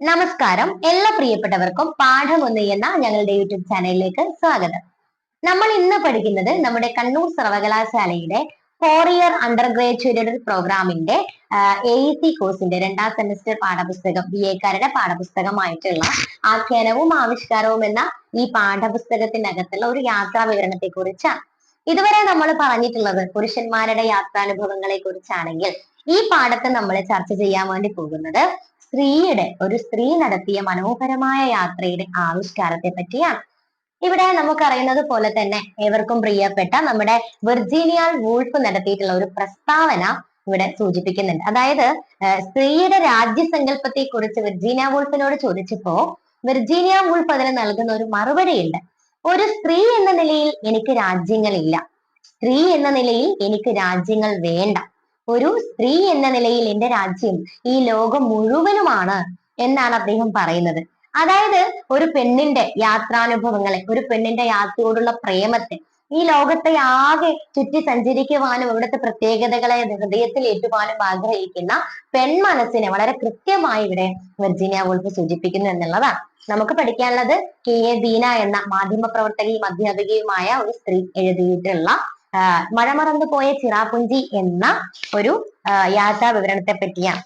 നമസ്കാരം. എല്ലാ പ്രിയപ്പെട്ടവർക്കും പാഠം ഒന്ന് എന്ന ഞങ്ങളുടെ യൂട്യൂബ് ചാനലിലേക്ക് സ്വാഗതം. നമ്മൾ ഇന്ന് പഠിക്കുന്നത് നമ്മുടെ കണ്ണൂർ സർവകലാശാലയുടെ ഫോർ ഇയർ അണ്ടർ ഗ്രാജുവേറ്റ് പ്രോഗ്രാമിന്റെ എ സി കോഴ്സിന്റെ രണ്ടാം സെമസ്റ്റർ പാഠപുസ്തകം ബി എക്കാരുടെ പാഠപുസ്തകമായിട്ടുള്ള ആഖ്യാനവും ആവിഷ്കാരവും എന്ന ഈ പാഠപുസ്തകത്തിനകത്തുള്ള ഒരു യാത്രാ വിവരണത്തെ കുറിച്ചാണ് ഇതുവരെ നമ്മൾ പറഞ്ഞിട്ടുള്ളത് പുരുഷന്മാരുടെ യാത്രാനുഭവങ്ങളെ കുറിച്ചാണെങ്കിൽ ഈ പാഠത്തെ നമ്മൾ ചർച്ച ചെയ്യാൻ വേണ്ടി പോകുന്നത് സ്ത്രീയുടെ ഒരു സ്ത്രീ നടത്തിയ മനോഹരമായ യാത്രയുടെ ആവിഷ്കാരത്തെ പറ്റിയാണ്. ഇവിടെ നമുക്കറിയുന്നത് പോലെ തന്നെ ഏവർക്കും പ്രിയപ്പെട്ട നമ്മുടെ വെർജീനിയ വൂൾഫ് നടത്തിയിട്ടുള്ള ഒരു പ്രസ്താവന ഇവിടെ സൂചിപ്പിക്കുന്നുണ്ട്. അതായത് സ്ത്രീയുടെ രാജ്യസങ്കല്പത്തെ കുറിച്ച് വിർജീനിയ വൂൾഫിനോട് ചോദിച്ചപ്പോ വിർജീനിയ വൂൾഫ് അതിന് നൽകുന്ന ഒരു മറുപടിയുണ്ട്. ഒരു സ്ത്രീ എന്ന നിലയിൽ എനിക്ക് രാജ്യങ്ങളില്ല. സ്ത്രീ എന്ന നിലയിൽ എനിക്ക് രാജ്യങ്ങൾ വേണ്ട. ഒരു സ്ത്രീ എന്ന നിലയിൽ എന്റെ രാജ്യം ഈ ലോകം മുഴുവനുമാണ് എന്നാണ് അദ്ദേഹം പറയുന്നത്. അതായത് ഒരു പെണ്ണിന്റെ യാത്രാനുഭവങ്ങളെ ഒരു പെണ്ണിന്റെ യാത്രയോടുള്ള പ്രേമത്തെ ഈ ലോകത്തെ ആകെ ചുറ്റി സഞ്ചരിക്കുവാനും ഇവിടുത്തെ പ്രത്യേകതകളെ ഹൃദയത്തിൽ ഏറ്റുവാനും ആഗ്രഹിക്കുന്ന പെൺമനസ്സിനെ വളരെ കൃത്യമായി ഇവിടെ വെർജീനിയ വോൾഫ് സൂചിപ്പിക്കുന്നു എന്നുള്ളതാണ്. നമുക്ക് പഠിക്കാനുള്ളത് കെ എ ബീന എന്ന മാധ്യമ പ്രവർത്തകയും അധ്യാപികയുമായ ഒരു സ്ത്രീ എഴുതിയിട്ടുള്ള മഴ മറന്നു പോയ ചിറാപുഞ്ചി എന്ന ഒരു യാത്രാ വിവരണത്തെ പറ്റിയാണ്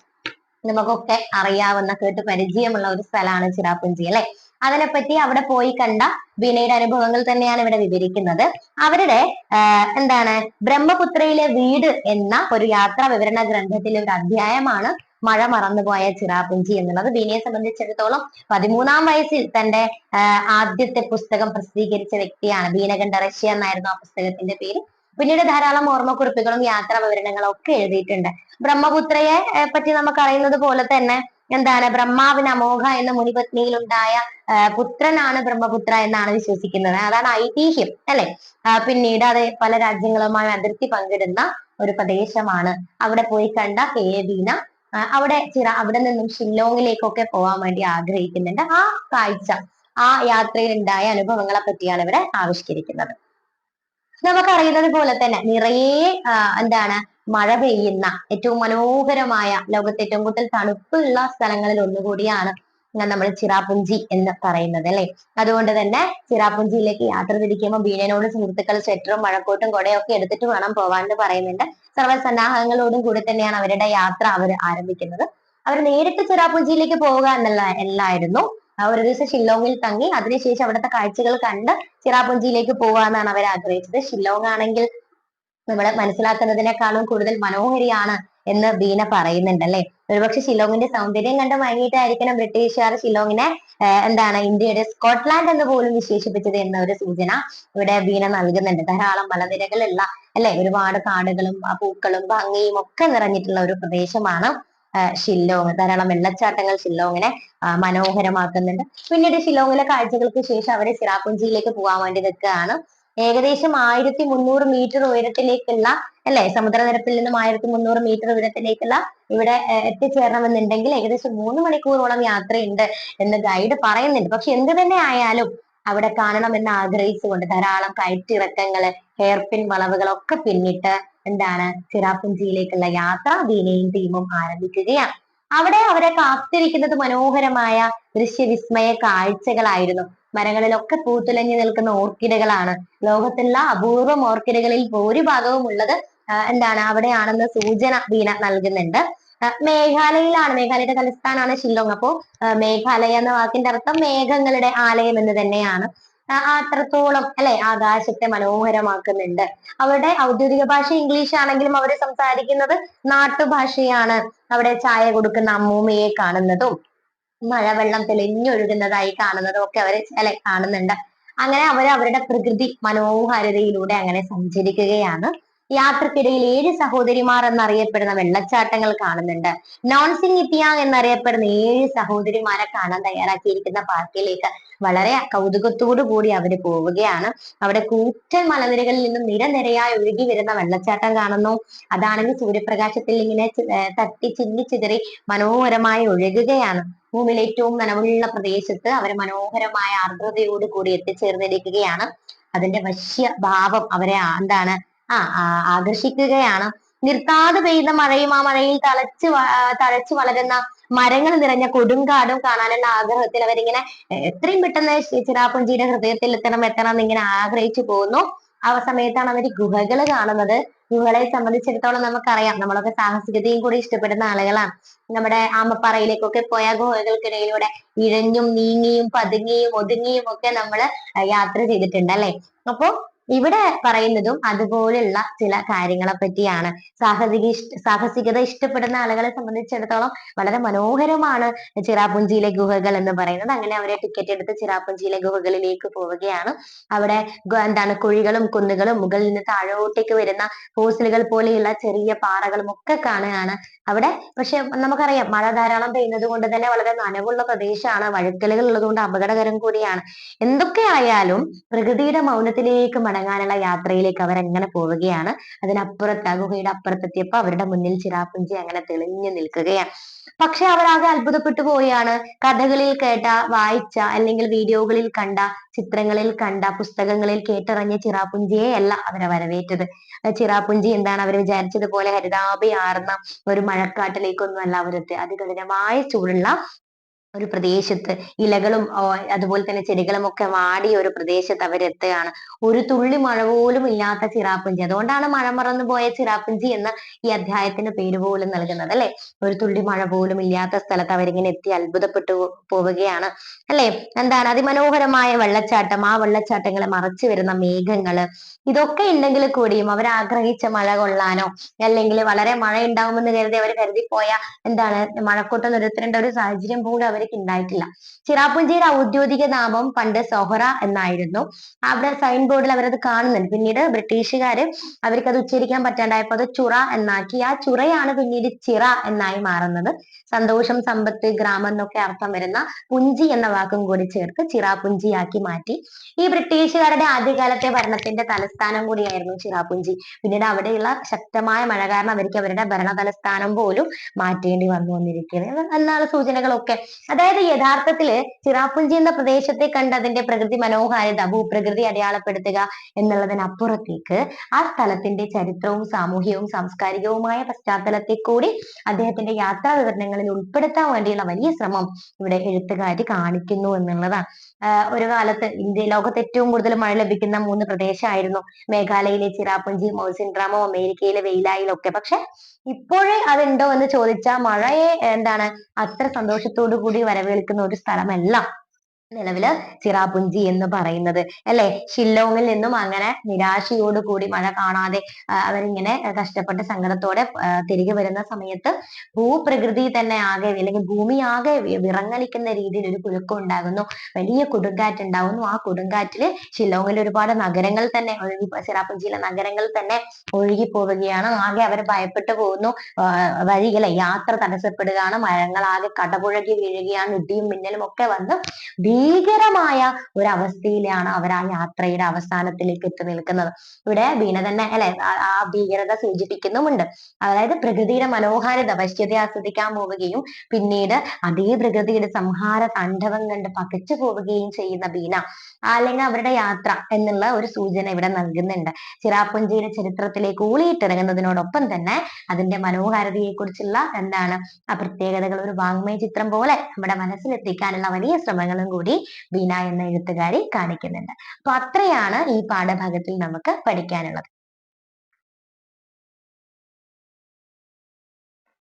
നമുക്കൊക്കെ അറിയാവുന്ന കേട്ട് പരിചയമുള്ള ഒരു സ്ഥലമാണ് ചിറാപുഞ്ചി അല്ലെ? അതിനെപ്പറ്റി അവിടെ പോയി കണ്ട വിനയുടെ അനുഭവങ്ങൾ തന്നെയാണ് ഇവിടെ വിവരിക്കുന്നത്. അവരുടെ എന്താണ് ബ്രഹ്മപുത്രയിലെ വീട് എന്ന ഒരു യാത്രാ വിവരണ ഗ്രന്ഥത്തിലെ ഒരു അധ്യായമാണ് മഴ മറന്നുപോയ ചിറാപുഞ്ചി എന്നുള്ളത്. ബീനയെ സംബന്ധിച്ചിടത്തോളം പതിമൂന്നാം വയസ്സിൽ തന്റെ ആദ്യത്തെ പുസ്തകം പ്രസിദ്ധീകരിച്ച വ്യക്തിയാണ്. ബീനകണ്ഠ റഷ്യ എന്നായിരുന്നു ആ പുസ്തകത്തിന്റെ പേര്. പിന്നീട് ധാരാളം ഓർമ്മക്കുറിപ്പുകളും യാത്രാ വിവരണങ്ങളും ഒക്കെ എഴുതിയിട്ടുണ്ട്. ബ്രഹ്മപുത്രയെ പറ്റി നമുക്ക് അറിയുന്നത് പോലെ തന്നെ എന്താണ് ബ്രഹ്മാവിന് അമോഘ എന്ന മുനിപത്നിയിൽ ഉണ്ടായ പുത്രനാണ് ബ്രഹ്മപുത്ര എന്നാണ് വിശ്വസിക്കുന്നത്. അതാണ് ഐതിഹ്യം അല്ലെ? പിന്നീട് അത് പല രാജ്യങ്ങളുമായി അതിർത്തി പങ്കിടുന്ന ഒരു പ്രദേശമാണ്. അവിടെ പോയി കണ്ട കേവീന അവിടെ ചിറ അവിടെ നിന്നും ഷില്ലോങ്ങിലേക്കൊക്കെ പോകാൻ വേണ്ടി ആഗ്രഹിക്കുന്നുണ്ട്. ആ കാഴ്ച ആ യാത്രയിൽ ഉണ്ടായ അനുഭവങ്ങളെ പറ്റിയാണ് ഇവിടെ ആവിഷ്കരിക്കുന്നത്. നമുക്കറിയുന്നത് പോലെ തന്നെ നിറയെ എന്താണ് മഴ പെയ്യുന്ന ഏറ്റവും മനോഹരമായ ലോകത്തെ ഏറ്റവും കൂടുതൽ തണുപ്പുള്ള സ്ഥലങ്ങളിൽ ഒന്നുകൂടിയാണ് നമ്മൾ ചിറാപുഞ്ചി എന്ന് പറയുന്നത് അല്ലെ? അതുകൊണ്ട് തന്നെ ചിറാപുഞ്ചിയിലേക്ക് യാത്ര തിരിക്കുമ്പോൾ ബീനനോട് സുഹൃത്തുക്കൾ സ്വെറ്ററും മഴക്കോട്ടും കുടയൊക്കെ എടുത്തിട്ട് വേണം പോവാൻ എന്ന് പറയുന്നുണ്ട്. സർവസന്നാഹങ്ങളോടും കൂടി തന്നെയാണ് അവരുടെ യാത്ര അവർ ആരംഭിക്കുന്നത്. അവർ നേരിട്ട് ചിറാപുഞ്ചിയിലേക്ക് പോവുക എന്നുള്ള എല്ലായിരുന്നു ഒരു ദിവസം ഷില്ലോങ്ങിൽ തങ്ങി. അതിനുശേഷം അവിടുത്തെ കാഴ്ചകൾ കണ്ട് ചിറാപുഞ്ചിയിലേക്ക് പോവാന്നാണ് അവർ ആഗ്രഹിച്ചത്. ഷില്ലോങ് ആണെങ്കിൽ നമ്മൾ മനസ്സിലാക്കുന്നതിനേക്കാളും കൂടുതൽ മനോഹരിയാണ് എന്ന് ബീന പറയുന്നുണ്ട് അല്ലെ? ഒരുപക്ഷെ ഷില്ലോങ്ങിന്റെ സൗന്ദര്യം കണ്ട് മയങ്ങിയിട്ടായിരിക്കണം ബ്രിട്ടീഷുകാർ ഷില്ലോങ്ങിനെ എന്താണ് ഇന്ത്യയുടെ സ്കോട്ട്ലാൻഡ് എന്ന് പോലും വിശേഷിപ്പിച്ചത് എന്ന ഒരു സൂചന ഇവിടെ ബീന നൽകുന്നുണ്ട്. ധാരാളം മലനിരകളുള്ള അല്ലെ? ഒരുപാട് കാടുകളും പൂക്കളും ഭംഗിയും ഒക്കെ നിറഞ്ഞിട്ടുള്ള ഒരു പ്രദേശമാണ് ഷില്ലോങ് ധാരാളം വെള്ളച്ചാട്ടങ്ങൾ ഷില്ലോങ്ങിനെ മനോഹരമാക്കുന്നുണ്ട്. പിന്നീട് ഷില്ലോങ്ങിലെ കാഴ്ചകൾക്ക് ശേഷം അവരെ ചിറാപുഞ്ചിയിലേക്ക് പോകാൻ വേണ്ടി നിൽക്കുകയാണ്. ഏകദേശം ആയിരത്തി മുന്നൂറ് മീറ്റർ ഉയരത്തിലേക്കുള്ള അല്ലെ സമുദ്രനിരപ്പിൽ നിന്നും ആയിരത്തി മുന്നൂറ് മീറ്റർ ഉയരത്തിലേക്കുള്ള ഇവിടെ എത്തിച്ചേരണമെന്നുണ്ടെങ്കിൽ ഏകദേശം മൂന്ന് മണിക്കൂറോളം യാത്രയുണ്ട് എന്ന് ഗൈഡ് പറയുന്നുണ്ട്. പക്ഷെ എന്ത് തന്നെ ആയാലും അവിടെ കാണണമെന്ന് ആഗ്രഹിച്ചുകൊണ്ട് ധാരാളം കയറ്റിറക്കങ്ങൾ ഹെയർപിൻ വളവുകളൊക്കെ പിന്നിട്ട് എന്താണ് ചിറാപ്പുഞ്ചിയിലേക്കുള്ള യാത്ര ദീനയും ടീമും ആരംഭിക്കുകയാണ്. അവിടെ അവരെ കാത്തിരിക്കുന്നത് മനോഹരമായ ദൃശ്യവിസ്മയ കാഴ്ചകളായിരുന്നു. മരങ്ങളിലൊക്കെ പൂത്തുലഞ്ഞു നിൽക്കുന്ന ഓർക്കിഡുകളാണ്. ലോകത്തുള്ള അപൂർവം ഓർക്കിഡുകളിൽ ഭൂരിഭാഗവും ഉള്ളത് എന്താണ് അവിടെയാണെന്ന് സൂചന വീണ നൽകുന്നുണ്ട്. മേഘാലയയിലാണ്. മേഘാലയയുടെ തലസ്ഥാനാണ് ഷില്ലോങ്. അപ്പോ മേഘാലയ എന്ന വാക്കിന്റെ അർത്ഥം മേഘങ്ങളുടെ ആലയം എന്ന് തന്നെയാണ്. അത്രത്തോളം അല്ലെ ആകാശത്തെ മനോഹരമാക്കുന്നുണ്ട്. അവരുടെ ഔദ്യോഗിക ഭാഷ ഇംഗ്ലീഷ് ആണെങ്കിലും അവർ സംസാരിക്കുന്നത് നാട്ടുഭാഷയാണ്. അവിടെ ചായ കൊടുക്കുന്ന അമ്മൂമ്മയെ കാണുന്നതും മഴവെള്ളം തെളിഞ്ഞൊഴുകുന്നതായി കാണുന്നതും ഒക്കെ അവർ അല്ലെ കാണുന്നുണ്ട്. അങ്ങനെ അവർ അവരുടെ പ്രകൃതി മനോഹാരിതയിലൂടെ അങ്ങനെ സഞ്ചരിക്കുകയാണ്. യാത്രക്കിടയിൽ ഏഴ് സഹോദരിമാർ എന്നറിയപ്പെടുന്ന വെള്ളച്ചാട്ടങ്ങൾ കാണുന്നുണ്ട്. നോൺസിംഗ് ഇപ്പിയാങ് എന്നറിയപ്പെടുന്ന ഏഴ് സഹോദരിമാരെ കാണാൻ തയ്യാറാക്കിയിരിക്കുന്ന പാർക്കിലേക്ക് വളരെ കൗതുകത്തോടു കൂടി അവർ പോവുകയാണ്. അവിടെ കൂറ്റൻ മലനിരകളിൽ നിന്നും നിരനിരയായി ഒഴുകി വരുന്ന വെള്ളച്ചാട്ടം കാണുന്നു. അതാണെങ്കിൽ സൂര്യപ്രകാശത്തിൽ ഇങ്ങനെ തട്ടി ചിന്നി ചിതറി മനോഹരമായി ഒഴുകുകയാണ്. ഭൂമിയിലെ ഏറ്റവും നനവുള്ള പ്രദേശത്ത് അവർ മനോഹരമായ ആർദ്രതയോട് കൂടി എത്തിച്ചേർന്നിരിക്കുകയാണ്. അതിന്റെ വശ്യ ഭാവം അവരെ എന്താണ് ആ ആകർഷിക്കുകയാണ്. നിർത്താതെ പെയ്യുന്ന മഴയും ആ മഴയിൽ തളച്ച് തഴച്ചു വളരുന്ന മരങ്ങൾ നിറഞ്ഞ കൊടുങ്കാടും കാണാനുള്ള ആഗ്രഹത്തിൽ അവരിങ്ങനെ എത്രയും പെട്ടെന്ന് ചിറാപ്പുഞ്ചിയുടെ ഹൃദയത്തിൽ എത്തണം എത്തണം എന്ന് ഇങ്ങനെ ആഗ്രഹിച്ചു പോകുന്നു. ആ സമയത്താണ് അവർ ഗുഹകൾ കാണുന്നത്. ഗുഹകളെ സംബന്ധിച്ചിടത്തോളം നമുക്കറിയാം നമ്മളൊക്കെ സാഹസികതയും കൂടി ഇഷ്ടപ്പെടുന്ന ആളുകളാണ്. നമ്മുടെ ആമപ്പാറയിലേക്കൊക്കെ പോയ ഗുഹകൾക്കിടയിലൂടെ ഇഴഞ്ഞും നീങ്ങിയും പതുങ്ങിയും ഒതുങ്ങിയും ഒക്കെ നമ്മൾ യാത്ര ചെയ്തിട്ടുണ്ട് അല്ലെ? അപ്പോ ഇവിടെ പറയുന്നതും അതുപോലുള്ള ചില കാര്യങ്ങളെ പറ്റിയാണ്. സാഹസിക സാഹസികത ഇഷ്ടപ്പെടുന്ന ആളുകളെ സംബന്ധിച്ചിടത്തോളം വളരെ മനോഹരമാണ് ചിറാപുഞ്ചിയിലെ ഗുഹകൾ എന്ന് പറയുന്നത്. അങ്ങനെ അവരെ ടിക്കറ്റ് എടുത്ത് ചിറാപുഞ്ചിയിലെ ഗുഹകളിലേക്ക് പോവുകയാണ്. അവിടെ എന്താണ് കുഴികളും കുന്നുകളും മുകളിൽ നിന്ന് താഴോട്ടേക്ക് വരുന്ന ഫോസിലുകൾ പോലെയുള്ള ചെറിയ പാറകളും ഒക്കെ കാണുകയാണ് അവിടെ. പക്ഷെ നമുക്കറിയാം മഴ ധാരാളം പെയ്യുന്നത് കൊണ്ട് തന്നെ വളരെ നനവുള്ള പ്രദേശമാണ്. വഴുക്കലുകൾ ഉള്ളതുകൊണ്ട് അപകടകരം കൂടിയാണ്. എന്തൊക്കെ ആയാലും പ്രകൃതിയുടെ മൗനത്തിലേക്ക് മടങ്ങാനുള്ള യാത്രയിലേക്ക് അവർ എങ്ങനെ പോവുകയാണ്. അതിനപ്പുറത്ത് ആ ഗുഹയുടെ അപ്പുറത്തെത്തിയപ്പോ അവരുടെ മുന്നിൽ ചിരാപ്പുഞ്ചി അങ്ങനെ തെളിഞ്ഞു നിൽക്കുകയാണ്. പക്ഷെ അവരാകെ അത്ഭുതപ്പെട്ടു പോവുകയാണ്. കഥകളിൽ കേട്ട വായിച്ച അല്ലെങ്കിൽ വീഡിയോകളിൽ കണ്ട ചിത്രങ്ങളിൽ കണ്ട പുസ്തകങ്ങളിൽ കേട്ടറിഞ്ഞ ചിറാപ്പുഞ്ചിയെ അല്ല അവരെ വരവേറ്റത്. ചിറാപ്പുഞ്ചി എന്താണ് അവർ വിചാരിച്ചതുപോലെ ഹരിതാഭയാർന്ന ഒരു മഴക്കാട്ടിലേക്കൊന്നും അല്ല അവരെത്തി അതികഠിനമായ ചൂടുള്ള ഒരു പ്രദേശത്ത് ഇലകളും അതുപോലെ തന്നെ ചെടികളും ഒക്കെ വാടിയ ഒരു പ്രദേശത്ത് അവരെത്തുകയാണ് ഒരു തുള്ളി മഴ പോലും ഇല്ലാത്ത ചിറാപ്പുഞ്ചി അതുകൊണ്ടാണ് മഴ മറന്നു പോയ ചിറാപ്പുഞ്ചി എന്ന ഈ അധ്യായത്തിന് പേര് പോലും നൽകുന്നത് അല്ലെ? ഒരു തുള്ളി മഴ പോലും ഇല്ലാത്ത സ്ഥലത്ത് അവരിങ്ങനെ എത്തി അത്ഭുതപ്പെട്ടു പോവുകയാണ് അല്ലെ? എന്താണ് അതിമനോഹരമായ വെള്ളച്ചാട്ടം. ആ വെള്ളച്ചാട്ടങ്ങളെ മറച്ചു വരുന്ന മേഘങ്ങൾ ഇതൊക്കെ ഉണ്ടെങ്കിൽ കൂടിയും അവർ ആഗ്രഹിച്ച മഴ കൊള്ളാനോ അല്ലെങ്കിൽ വളരെ മഴ ഉണ്ടാകുമെന്ന് കരുതി അവർ പോയ എന്താണ് മഴക്കൂട്ടം നിർത്തേണ്ട ഒരു സാഹചര്യം പോലും അവർക്ക് ഉണ്ടായിട്ടില്ല. ചിറാപ്പുഞ്ചിയുടെ ഔദ്യോഗിക നാമം പണ്ട് സൊഹറ എന്നായിരുന്നു. അവിടെ സൈൻ ബോർഡിൽ അവരത് കാണുന്നുണ്ട്. പിന്നീട് ബ്രിട്ടീഷുകാര് അവർക്ക് അത് ഉച്ചരിക്കാൻ പറ്റാണ്ടായപ്പോൾ അത് ചുറ എന്നാക്കി. ആ ചുറയാണ് പിന്നീട് ചിറ എന്നായി മാറുന്നത്. സന്തോഷം സമ്പത്ത് ഗ്രാമം എന്നൊക്കെ അർത്ഥം വരുന്ന പുഞ്ചി എന്ന വാക്കും കൂടി ചേർത്ത് ചിറാപുഞ്ചിയാക്കി മാറ്റി. ഈ ബ്രിട്ടീഷുകാരുടെ ആദ്യകാലത്തെ ഭരണത്തിന്റെ തലസ്ഥാനം കൂടിയായിരുന്നു ചിറാപുഞ്ചി. പിന്നീട് അവിടെയുള്ള ശക്തമായ മഴ കാരണം അവർക്ക് അവരുടെ ഭരണ തലസ്ഥാനം പോലും മാറ്റേണ്ടി വന്നു വന്നിരിക്കുന്നത് എന്നാണ് സൂചനകളൊക്കെ. അതായത് യഥാർത്ഥത്തിൽ ചിറാപുഞ്ചി എന്ന പ്രദേശത്തെ കണ്ട് അതിന്റെ പ്രകൃതി മനോഹാരിത ഭൂപ്രകൃതി അടയാളപ്പെടുത്തുക എന്നുള്ളതിനപ്പുറത്തേക്ക് ആ സ്ഥലത്തിന്റെ ചരിത്രവും സാമൂഹികവും സാംസ്കാരികവുമായ പശ്ചാത്തലത്തെ കൂടി അദ്ദേഹത്തിന്റെ യാത്രാ വിവരണങ്ങളിൽ ഉൾപ്പെടുത്താൻ വേണ്ടിയുള്ള വലിയ ശ്രമം ഇവിടെ എഴുത്തുകാരി കാണിക്കുന്നു എന്നുള്ളതാണ്. ഒരു കാലത്ത് ഇന്ത്യ ലോകത്ത് ഏറ്റവും കൂടുതൽ മഴ ലഭിക്കുന്ന മൂന്ന് പ്രദേശമായിരുന്നു. മേഘാലയയിലെ ചിറാപുഞ്ചി മൗസിൻ അമേരിക്കയിലെ വെയിലായിലൊക്കെ. പക്ഷെ ഇപ്പോഴേ അതുണ്ടോ എന്ന് ചോദിച്ചാൽ മഴയെ എന്താണ് അത്ര സന്തോഷത്തോടു കൂടി വരവേൽക്കുന്ന ഒരു സ്ഥലമല്ല. നിലവിൽ ചിറാപുഞ്ചി എന്ന് പറയുന്നത്. അല്ലെ? ഷില്ലോങ്ങിൽ നിന്നും അങ്ങനെ നിരാശയോട് കൂടി മഴ കാണാതെ അവരിങ്ങനെ കഷ്ടപ്പെട്ട സങ്കടത്തോടെ തിരികെ വരുന്ന സമയത്ത് ഭൂപ്രകൃതി തന്നെ ആകെ അല്ലെങ്കിൽ ഭൂമി ആകെ വിറങ്ങലിക്കുന്ന രീതിയിൽ ഒരു കുലുക്കം ഉണ്ടാകുന്നു. വലിയ കൊടുങ്കാറ്റ് ഉണ്ടാകുന്നു ആ കൊടുങ്കാറ്റിൽ ഷില്ലോങ്ങിൽ ഒരുപാട് നഗരങ്ങൾ തന്നെ ഒഴുകി ചിറാപുഞ്ചിയിലെ നഗരങ്ങൾ തന്നെ ഒഴുകി പോവുകയാണ്. ആകെ അവർ ഭയപ്പെട്ടു പോകുന്നു. വഴികളെ യാത്ര തടസ്സപ്പെടുകയാണ്. മരങ്ങൾ ആകെ കടപുഴകി വീഴുകയാണ്. ഇടിയും മിന്നലും ഒക്കെ വന്ന് ഭീകരമായ ഒരു അവസ്ഥയിലാണ് അവർ ആ യാത്രയുടെ അവസാനത്തിലേക്ക് എത്തി നിൽക്കുന്നത്. ഇവിടെ വീണ തന്നെ അല്ലെ? ആ ഭീകരത സൂചിപ്പിക്കുന്നുമുണ്ട്. അതായത് പ്രകൃതിയുടെ മനോഹാരിത വശ്യത ആസ്വദിക്കാൻ പോവുകയും പിന്നീട് അതേ പ്രകൃതിയുടെ സംഹാര താണ്ഡവം കണ്ട് പകച്ചു പോവുകയും ചെയ്യുന്ന ബീന. അല്ലെങ്കിൽ അവരുടെ യാത്ര എന്നുള്ള ഒരു സൂചന ഇവിടെ നൽകുന്നുണ്ട്. ചിറാപ്പുഞ്ചിയുടെ ചരിത്രത്തിലേക്ക് ഊളിയിട്ടിറങ്ങുന്നതിനോടൊപ്പം തന്നെ അതിന്റെ മനോഹാരിതയെ കുറിച്ചുള്ള എന്താണ് ആ പ്രത്യേകതകൾ? ഒരു വാങ്മയ ചിത്രം പോലെ നമ്മുടെ മനസ്സിലെത്തിക്കാനുള്ള വലിയ ശ്രമങ്ങളും കൂടി ബീന എന്ന എഴുത്തുകാരി കാണിക്കുന്നുണ്ട്. അപ്പൊ അത്രയാണ് ഈ പാഠഭാഗത്തിൽ നമുക്ക് പഠിക്കാനുള്ളത്.